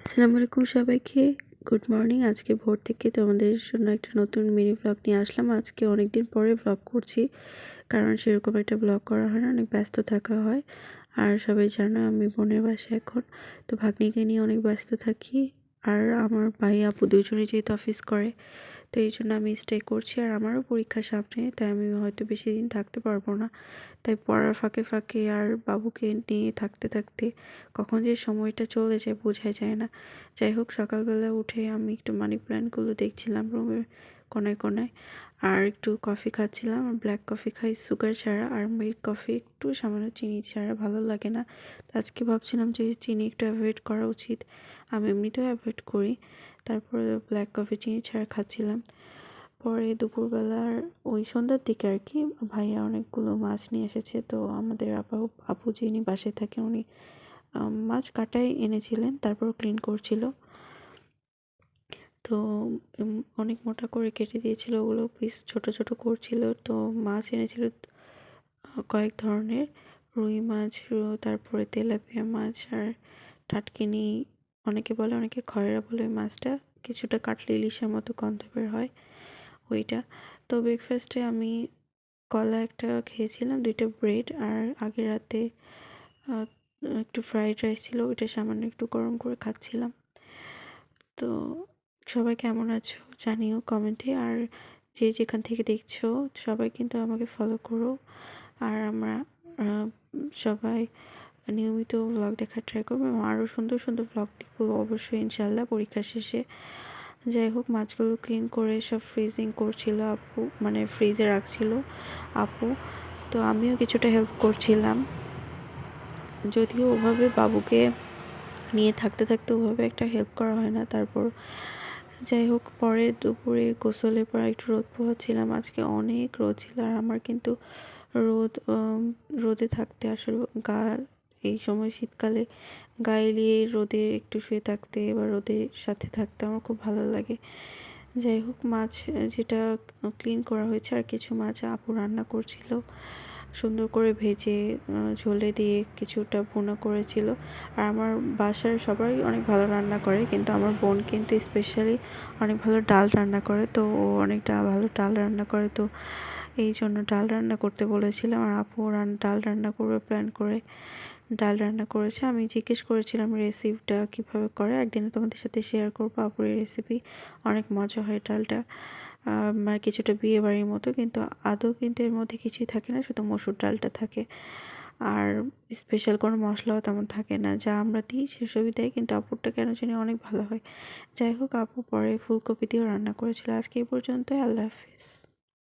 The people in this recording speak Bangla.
আসসালামু আলাইকুম সবাইকে। গুড মর্নিং আজকে ভোর থেকে তোমাদের জন্য একটা নতুন মিনি ব্লগ নিয়ে আসলাম। আজকে অনেক দিন পরে ব্লগ করছি, কারণ সেরকম একটা ব্লগ করা হয় না, অনেক ব্যস্ত থাকা হয়। আর সবাই জানো আমি বোনের বাসায় এখন, তো ভাগ্নিকে নিয়ে অনেক ব্যস্ত থাকি। আর আমার ভাই আপু দুজনে যেহেতু অফিস করে, তো এই জন্য আমি স্টে করছি আর আমারও পরীক্ষা সামনে, তাই আমি হয়তো বেশি দিন থাকতে পারব না। তাই পড়ার ফাঁকে ফাঁকে আর বাবুকে নিয়ে থাকতে থাকতে কখন যে সময়টা চলে যায় বোঝাই যায় না। যাই হোক, সকালবেলা উঠে আমি একটু মানি প্ল্যানগুলো দেখছিলাম রুমের কোনায় কোনায় আর একটু কফি খাচ্ছিলাম ব্ল্যাক কফি খাই সুগার ছাড়া। আর মিল্ক কফি একটু সামান্য চিনি ছাড়া ভালো লাগে না। তো আজকে ভাবছিলাম যে চিনি একটু অ্যাভয়েড করা উচিত। আমি এমনিতেও অ্যাভয়েড করি। তারপরে ব্ল্যাক কফি চিনি ছাড়া খাচ্ছিলাম। পরে দুপুরবেলার ওই সন্ধ্যার দিকে আর কি, ভাইয়া অনেকগুলো মাছ নিয়ে এসেছে। তো আমাদের আপা, আপু যিনি বাসায় থাকে উনি মাছ কাটাই এনেছিলেন। তারপর ক্লিন করছিল। তো অনেক মোটা করে কেটে দিয়েছিল ওগুলো পিস ছোট ছোট করছিল। তো মাছ এনেছিল কয়েক ধরনের। রুই মাছ তারপরে তেলাপিয়া মাছ আর টাটকিনি, অনেকে বলে, অনেকে খয়রা বলে ওই মাছটা। কিছুটা কাটলে ইলিশের মতো গন্ধ বের হয় ওইটা। তো ব্রেকফাস্টে আমি কলা একটা খেয়েছিলাম, দুইটা ব্রেড আর আগের রাতে একটু ফ্রাইড রাইস ছিল, ওইটা সামান্য একটু গরম করে খাচ্ছিলাম। তো সবাই কেমন আছো জানিও কমেন্টে আর যে যেখান থেকে দেখছ, সবাই কিন্তু আমাকে ফলো করো। আর আমরা সবাই নিয়মিত ব্লগ দেখার ট্রাই করব এবং আরও সুন্দর সুন্দর ব্লগ দেখব অবশ্যই ইনশাল্লাহ পরীক্ষা শেষে। যাই হোক, মাছগুলো ক্লিন করে সব ফ্রিজিং করছিল আপু মানে ফ্রিজে রাখছিল আপু। তো আমিও কিছুটা হেল্প করছিলাম। যদিও ওভাবে বাবুকে নিয়ে থাকতে থাকতে ওভাবে একটা হেল্প করা হয় না, তারপর যাই হোক, পরে দুপুরে গোসলের পর একটু রোদ পোহাচ্ছিলাম। আজকে অনেক রোদ ছিল আর আমার কিন্তু রোদ রোদে থাকতে আসলে গা, এই সময় শীতকালে গায়ে নিয়ে রোদে একটু শুয়ে থাকতে বা রোদের সাথে থাকতে আমার খুব ভালো লাগে। যাই হোক, মাছ যেটা ক্লিন করা হয়েছে আর কিছু মাছ আপু রান্না করছিল। সুন্দর করে ভেজে ঝোলে দিয়ে কিছুটা ভুনা করেছিল। আর আমার বাসার সবাই অনেক ভালো রান্না করে, কিন্তু আমার বোন কিন্তু স্পেশালি অনেক ভালো ডাল রান্না করে, তো ও অনেকটা ভালো ডাল রান্না করে, তো এই জন্য ডাল রান্না করতে বলেছিলাম আর আপু রান, ডাল রান্না করবে প্ল্যান করে ডাল রান্না করেছে। আমি জিজ্ঞেস করেছিলাম রেসিপিটা কীভাবে করে, একদিনে তোমাদের সাথে শেয়ার করব আপুর এই রেসিপি অনেক মজা হয় ডালটা। কিছুটা বিয়ে বাড়ির মতো, কিন্তু আদৌ কিন্তু এর মধ্যে কিছুই থাকে না, শুধু মসুর ডালটা থাকে। আর স্পেশাল কোনো মশলাও তেমন থাকে না, যা আমরা দিই সেসবই দেয় কিন্তু আপুরটা কেন জানি অনেক ভালো হয়। যাই হোক, আপু পরে ফুলকপি দিয়েও রান্না করেছিল। আজকে এই পর্যন্তই, আল্লাহ হাফিজ।